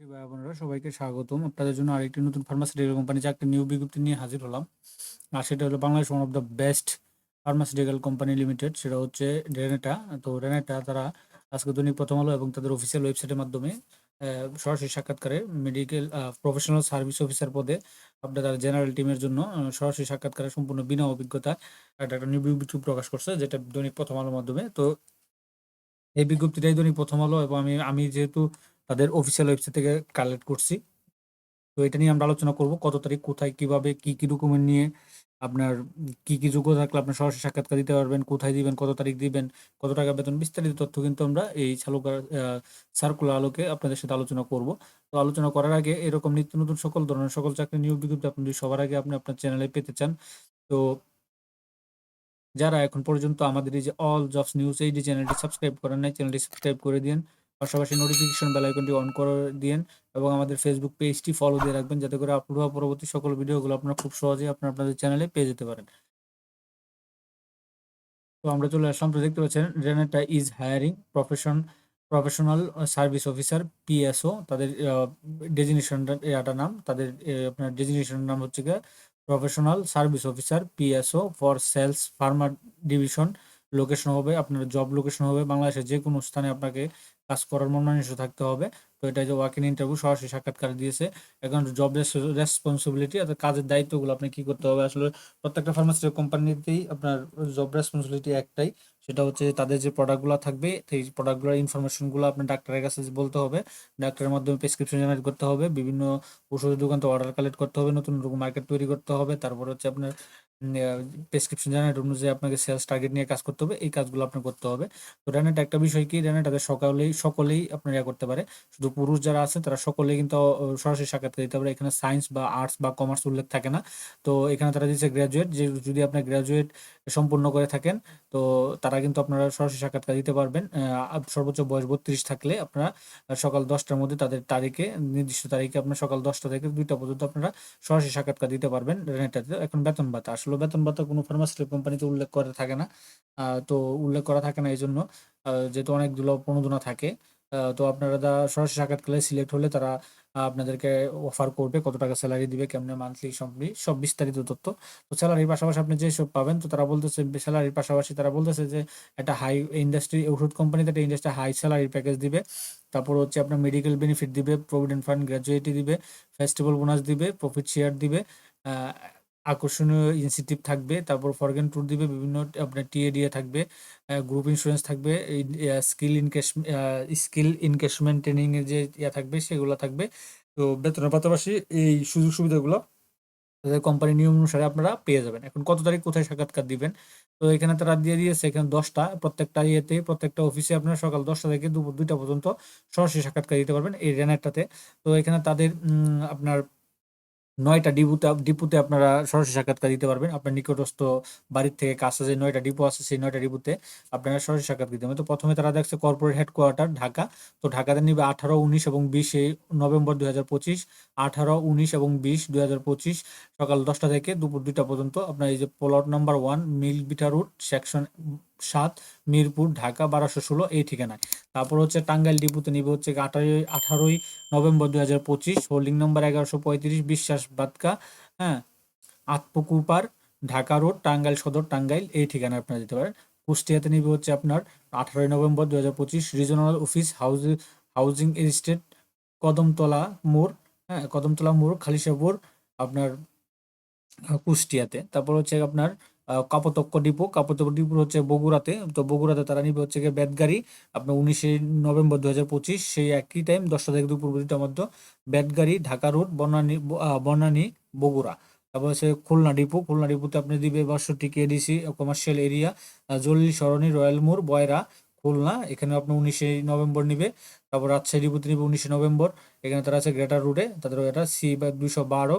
ভাই বোনেরা, সবাইকে স্বাগতম। আপনাদের জন্য আরেকটি নতুন ফার্মাসিউটিক্যাল কোম্পানি যে একটা নিউ বিজ্ঞপ্তি নিয়ে হাজির হলাম। আর সেটা হলো Bangladesh one of the best pharmaceutical company limited সেটা হচ্ছে রেনেটা। তো রেনেটা তারা আজকে দৈনিক প্রথম আলো এবং তাদের অফিসিয়াল ওয়েবসাইটের মাধ্যমে সরাসরি সাক্ষাৎকারে মেডিকেল প্রফেশনাল সার্ভিস অফিসার পদে আপনাদের জেনারেল টিমের জন্য সরাসরি সাক্ষাৎকারে সম্পূর্ণ বিনা অভিজ্ঞতা একটা একটা নিউ বিজ্ঞপ্তি প্রকাশ করছে, যেটা দৈনিক প্রথম আলোর মাধ্যমে। তো এই বিজ্ঞপ্তিটাই দৈনিক প্রথম আলো এবং আমি আমি যেহেতু তাদের অফিসিয়াল ওয়েবসাইট থেকে কালেক্ট করছি। তো এটা নিয়ে আমরা আলোচনা করব, কত তারিখ, কোথায়, কীভাবে, কি কি ডকুমেন্ট নিয়ে আপনার কি কি যোগ্য থাকলে আপনার সরাসরি সাক্ষাৎকার দিতে পারবেন, কোথায় দিবেন, কত তারিখ দিবেন, কত টাকা বেতন, বিস্তারিত তথ্য কিন্তু আমরা এই চালুকার সার্কুলার আলোকে আপনাদের সাথে আলোচনা করব। তো আলোচনা করার আগে এরকম নিত্য নতুন সকল ধরনের সকল চাকরি নিয়োগ বিজ্ঞপ্তি আপনি সবার আগে আপনি আপনার চ্যানেলে পেতে চান, তো যারা এখন পর্যন্ত আমাদের এই যে অল জবস নিউজ এই যে চ্যানেলটি সাবস্ক্রাইব করেন নাই চ্যানেলটি সাবস্ক্রাইব করে দিন পাশাপাশি নোটিফিকেশন বেল আইকনটি অন করে দিন এবং আমাদের ফেসবুক পেজটি ফলো দিয়ে রাখবেন যাতে করে আপলোড হওয়া পরবর্তী সকল ভিডিওগুলো আপনারা খুব সহজেই আপনার আপনাদের চ্যানেলে পেয়ে যেতে পারেন। তো আমরা চলে আসলাম। তো দেখতে পাচ্ছেন Renata is hiring profession professional service officer PSO তাদের ডেজিনেশনটা এটা নাম, তাদের আপনার ডেজিনেশনের নাম হচ্ছে গিয়ে professional service officer PSO for sales farmer division location হবে, আপনার জব লোকেশন হবে, বাংলাদেশের যে কোনো স্থানে আপনাকে কাজ করার মনোনীত থাকতে হবে। তো এটা যে ওয়াকিং ইন্টারভিউ সরাসরি সাক্ষাৎকার দিয়েছে। এখন জব রেসপন্সিবিলিটি অর্থাৎ কাজের দায়িত্বগুলো আপনি কি করতে হবে? আসলে প্রত্যেকটা ফার্মাসিউটিক্যাল কোম্পানিতেই আপনার জব রেসপন্সিবিলিটি একটাই। সেটা হচ্ছে তাদের যে প্রোডাক্টগুলো থাকবে, সেই প্রোডাক্টগুলোর ইনফরমেশনগুলো আপনার ডাক্তারের কাছে বলতে হবে। ডাক্তারের মাধ্যমে প্রেসক্রিপশন জেনারেট করতে হবে, বিভিন্ন ওষুধের দোকান থেকে অর্ডার কালেক্ট করতে হবে, নতুন মার্কেট তৈরি করতে হবে। তারপর হচ্ছে আপনার প্রেসক্রিপশন জেনারেট অনুযায়ী আপনাকে সেলস টার্গেট নিয়ে কাজ করতে হবে। এই কাজগুলো আপনার করতে হবে। তো রেনেট একটা বিষয় কি? রেনেট তাদের সকালেই সকলেই আপনার ইয়া করতে পারে। শুধু পুরুষ যারা আছে তারা সকলেই কিন্তু সরাসরি সাক্ষাৎকার দিতে পারে। এখানে সায়েন্স বা আর্টস বা কমার্স উল্লেখ থাকে না। তো এখানে তারা দিচ্ছে গ্র্যাজুয়েট যে যদি আপনার গ্র্যাজুয়েট সম্পূর্ণ করে থাকেন, তো তারা কিন্তু আপনারা সরাসরি সাক্ষাৎকার দিতে পারবেন। সর্বোচ্চ বয়স বত্রিশ থাকলে আপনারা সকাল দশটার মধ্যে তাদের তারিখে, নির্দিষ্ট তারিখে আপনার সকাল দশটা থেকে দুইটা পর্যন্ত আপনারা সরাসরি সাক্ষাৎকার দিতে পারবেন রেনেটাতে এখন বেতন ভাতা। আসলে বেতন ভাতা কোনো ফার্মাসিউটিক্যাল কোম্পানিতে উল্লেখ করে থাকে না। তো উল্লেখ করা থাকে না এই জন্য যেহেতু অনেকগুলো প্রণোদনা থাকে তো আপনারা সরাসরি সাক্ষাৎকারে সিলেক্ট হলে তারা আপনাদেরকে অফার করবে কত টাকা স্যালারি দিবে, কেমনে মান্থলি সব সব বিস্তারিত তথ্য। তো স্যালারির পাশাপাশি আপনি যেসব পাবেন, তো তারা বলতেছে স্যালারির পাশাপাশি তারা বলতেছে যে একটা হাই ইন্ডাস্ট্রি ওষুধ কোম্পানিতে একটা ইন্ডাস্ট্রি হাই স্যালারি প্যাকেজ দিবে। তারপর হচ্ছে আপনার মেডিকেল বেনিফিট দিবে প্রভিডেন্ট ফান্ড গ্র্যাজুয়েটি দিবে ফেস্টিভ্যাল বোনাস দিবে প্রফিট শেয়ার দিবে আকর্ষণীয় ইনসেন্টিভ থাকবে, তারপর ফরগেন ট্যুর দিবে, বিভিন্ন আপনার টিএডিএ থাকবে গ্রুপ ইন্স্যুরেন্স থাকবে skill encash skill encashment training এর যে ইয়া থাকবে, সেগুলো থাকবে। তো বেতনের পাশাপাশি এই সুযোগ সুবিধাগুলো তাদের কোম্পানি নিয়ম অনুসারে আপনারা পেয়ে যাবেন। এখন কত তারিখ কোথায় সাক্ষাৎকার দিবেন? তো এখানে তারা দিয়ে দিয়েছে এখানে দশটা, প্রত্যেকটা ইয়েতে, প্রত্যেকটা অফিসে আপনারা সকাল দশটা থেকে দুপুর দুইটা পর্যন্ত সরাসরি সাক্ষাৎকার দিতে পারবেন এই রেনারটাতে। তো এখানে তাদের আপনার নয়টা ডিপুতে ডিপুতে আপনারা সরাসরি সাক্ষাৎকার দিতে পারবেন। আপনার নিকটস্থ বাড়ির থেকে কাছে যে নয়টা ডিপো আছে, সেই নয়টা ডিপুতে আপনারা সরাসরি সাক্ষাৎকার দিতে তো প্রথমে তারা দেখছে কর্পোরেট হেডকোয়ার্টার ঢাকা। তো ঢাকাতে নিবে আঠারো, উনিশ এবং বিশে নভেম্বর দুই হাজার পঁচিশ। আঠারো, উনিশ এবং বিশ দুই হাজার পঁচিশ সকাল দশটা থেকে দুপুর দুইটা পর্যন্ত আপনার এই যে প্লট নাম্বার ওয়ান মিল বিটা রুট সেকশন সাত, মিরপুর, ঢাকা, বারোশো ষোলো এই ঠিকানায়। তারপর হচ্ছে টাঙ্গাইল ডিপুতে নিবে হচ্ছে আঠারোই আঠারোই নভেম্বর দুই হাজার পঁচিশ, হোল্ডিং নম্বর এগারোশো পঁয়ত্রিশ, বিশ্বাস বাদকা হ্যাঁ? আতপুকুপার ঢাকা রোড, টাঙ্গাইল সদর, টাঙ্গাইল, এই ঠিকানায় আপনারা দিতে পারেন। কুষ্টিয়াতে নিবে হচ্ছে আপনার আঠারোই নভেম্বর দু হাজার পঁচিশ regional office housing housing estate Kadamtala মোড় হ্যাঁ? কদমতলা মোড়, খালিশাপুর, আপনার কুষ্টিয়াতে। তারপর হচ্ছে আপনার কাপতক্ষ ডিপো। কাপতক্ষ ডিপো হচ্ছে বগুড়াতে। তো বগুড়াতে তারা নিবে হচ্ছে গিয়ে বেতগাড়ি আপনার উনিশে নভেম্বর দু হাজার পঁচিশ সেই একই টাইম দশটা থেকে দুপুর দুইটার মধ্যে বেতগাড়ি ঢাকা রোড বনানী বনানী বগুড়া। তারপর হচ্ছে খুলনা ডিপো। খুলনা ডিপোতে আপনি দিবে বাষট্টি KDC commercial area Jalil Sarani, royal মোড়, বয়রা, খুলনা। এখানে আপনি উনিশে নভেম্বর নিবে। তারপর রাজশাহী ডিপোতে নিবে উনিশে নভেম্বর। এখানে তারা আছে গ্রেটার রোডে তাদের এটা সি বা দুইশো বারো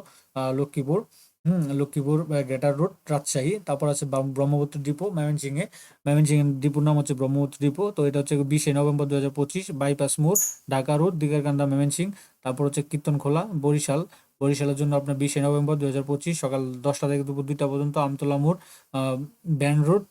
লক্ষ্মীপুর। হুম, লক্ষ্মীপুর গ্রেটার রোড, রাজশাহী। তারপর আছে ব্রহ্ম- ব্রহ্মপুত্র ডিপো, ময়মনসিংহে। ময়মনসিংহ ডিপোর নাম হচ্ছে ব্রহ্মপুত্র ডিপো। তো এটা হচ্ছে বিশে নভেম্বর দু হাজার পঁচিশ, বাইপাস মোড়, ঢাকা রোড দিগারকান্দা ময়মনসিংহ। তারপর হচ্ছে কীর্তনখোলা, বরিশাল। বরিশালের জন্য আপনার বিশে নভেম্বর দু হাজার পঁচিশ, সকাল দশটা থেকে দুপুর দুইটা পর্যন্ত আমতলা মোড় ব্যান রোড।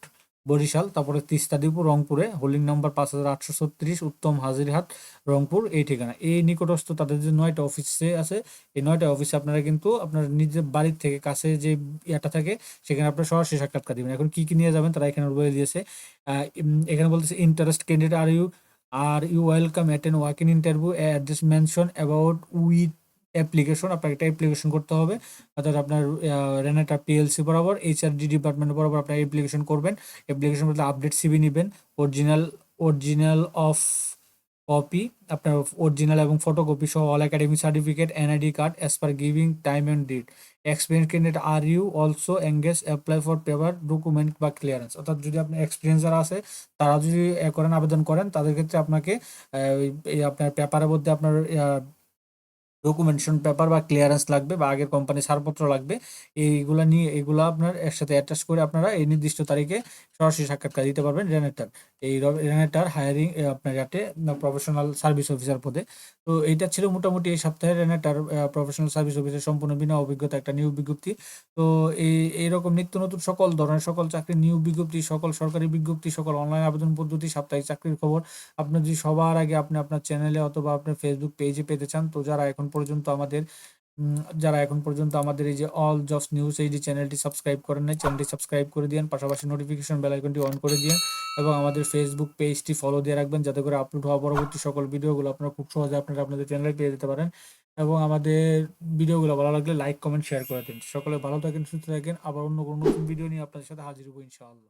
বরিশাল, তারপরে তিস্তা দ্বীপ রংপুরে। হোল্ডিং নাম্বার পাঁচ হাজার আটশো ছত্রিশ, উত্তম, হাজিরহাট, রংপুর, এই ঠিকানা। এই নিকটস্থ তাদের যে নয়টা অফিসে আছে, এই নয়টা অফিসে আপনারা কিন্তু আপনার নিজের বাড়ির থেকে কাছে যে ইয়েটা থাকে, সেখানে আপনারা সরাসরি সাক্ষাৎকার দিবেন। এখন কী কী নিয়ে যাবেন তারা এখানে বলে দিয়েছে। এখানে বলতেছে interest candidate are you are you welcome attend working interview address mention about with application আপনাকে একটা অ্যাপ্লিকেশন করতে হবে। অর্থাৎ আপনার রেনাটা পিএলসি বরাবর এইচআরডি ডিপার্টমেন্ট বরাবর আপনার অ্যাপ্লিকেশন করবেন। অ্যাপ্লিকেশন করতে আপডেট সিবি নেবেন। অরিজিনাল অরিজিনাল অফ কপি আপনার অরিজিনাল এবং ফটোকপি সহ all academic certificate NID card as per giving time and date experience candidate are you also engage apply for paper document বা clearance অর্থাৎ যদি আপনার experience যারা আছে, তারা যদি করেন, আবেদন করেন, তাদের ক্ষেত্রে আপনাকে আপনার পেপারের মধ্যে আপনার ডকুমেন্টেশন পেপার বা ক্লিয়ারেন্স লাগবে বা আগের কোম্পানির ছাড়পত্র লাগবে, এইগুলা নিয়ে এগুলা আপনার একসাথে অ্যাটাচ করে আপনারা এই নির্দিষ্ট তারিখে সরাসরি সাক্ষাৎকার দিতে পারবেন রেনেটার এই রেনেটার হায়ারিং আপনার যাতে প্রফেশনাল সার্ভিস অফিসার পদে। তো এইটা ছিল মোটামুটি এই সপ্তাহে রেনেটার প্রফেশনাল সার্ভিস অফিসার সম্পূর্ণ বিনা অভিজ্ঞতা একটা নিয়োগ বিজ্ঞপ্তি। তো এই, এইরকম নিত্য নতুন সকল ধরনের সকল চাকরির নিয়োগ বিজ্ঞপ্তি, সকল সরকারি বিজ্ঞপ্তি, সকল অনলাইন আবেদন পদ্ধতি, সাপ্তাহিক চাকরির খবর আপনি যদি সবার আগে আপনি আপনার চ্যানেলে অথবা আপনার ফেসবুক পেজে পেতে চান, তো যারা এখন পর্যন্ত আমাদের যারা এখন পর্যন্ত আমাদের এই যে অল জবস নিউজ এই যে চ্যানেলটি সাবস্ক্রাইব করেন নাই চ্যানেলটি সাবস্ক্রাইব করে দিন পাশাপাশি নোটিফিকেশন বেল আইকনটি অন করে দিন এবং আমাদের ফেসবুক পেজটি ফলো দিয়ে রাখবেন যাতে করে আপলোড হওয়া পরবর্তী সকল ভিডিওগুলো আপনারা খুব সহজে আপনারা আপনাদের চ্যানেলে পেয়ে যেতে পারেন এবং আমাদের ভিডিওগুলো ভালো লাগলে লাইক কমেন্ট শেয়ার করে দিন। সকলে ভালো থাকেন, সুস্থ থাকেন। আবার অন্য কোনো নতুন ভিডিও নিয়ে আপনাদের সাথে হাজির হব ইনশাআল্লাহ।